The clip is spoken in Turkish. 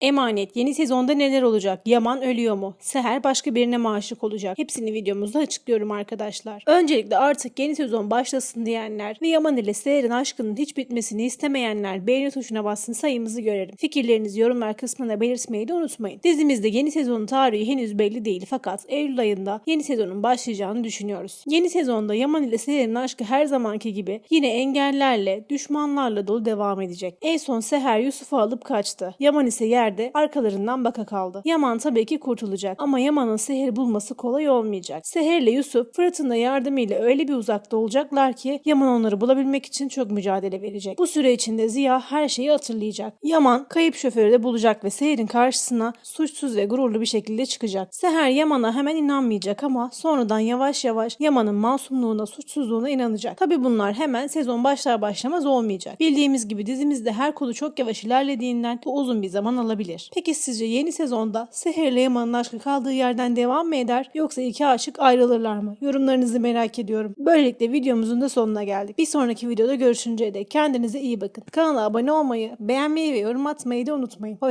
Emanet yeni sezonda neler olacak? Yaman ölüyor mu? Seher başka birine mi olacak? Hepsini videomuzda açıklıyorum arkadaşlar. Öncelikle artık yeni sezon başlasın diyenler ve Yaman ile Seher'in aşkının hiç bitmesini istemeyenler beğeni tuşuna bassın sayımızı görelim. Fikirlerinizi yorumlar kısmına belirtmeyi de unutmayın. Dizimizde yeni sezonun tarihi henüz belli değil fakat Eylül ayında yeni sezonun başlayacağını düşünüyoruz. Yeni sezonda Yaman ile Seher'in aşkı her zamanki gibi yine engellerle, düşmanlarla dolu devam edecek. En son Seher Yusuf'u alıp kaçtı. Yaman ise yerde arkalarından baka kaldı. Yaman tabii ki kurtulacak ama Yaman'ın Seher'i bulması kolay olmayacak. Seher ile Yusuf Fırat'ın da yardımıyla öyle bir uzakta olacaklar ki Yaman onları bulabilmek için çok mücadele verecek. Bu süre içinde Ziya her şeyi hatırlayacak. Yaman kayıp şoförü de bulacak ve Seher'in karşısına suçsuz ve gururlu bir şekilde çıkacak. Seher Yaman'a hemen inanmayacak ama sonradan yavaş yavaş Yaman'ın masumluğuna, suçsuzluğuna inanacak. Tabii bunlar hemen sezon başlar başlamaz olmayacak. Bildiğimiz gibi dizimizde her konu çok yavaş ilerlediğinden bu uzun bir zaman alabilir. Peki sizce yeni sezonda Seher ile Yaman'ın aşkı kaldığı yerden devam mı eder yoksa iki aşık ayrılırlar mı? Yorumlarınızı merak ediyorum. Böylelikle videomuzun da sonuna geldik. Bir sonraki videoda görüşünceye dek kendinize iyi bakın. Kanala abone olmayı, beğenmeyi ve yorum atmayı da unutmayın. Hoşçakalın.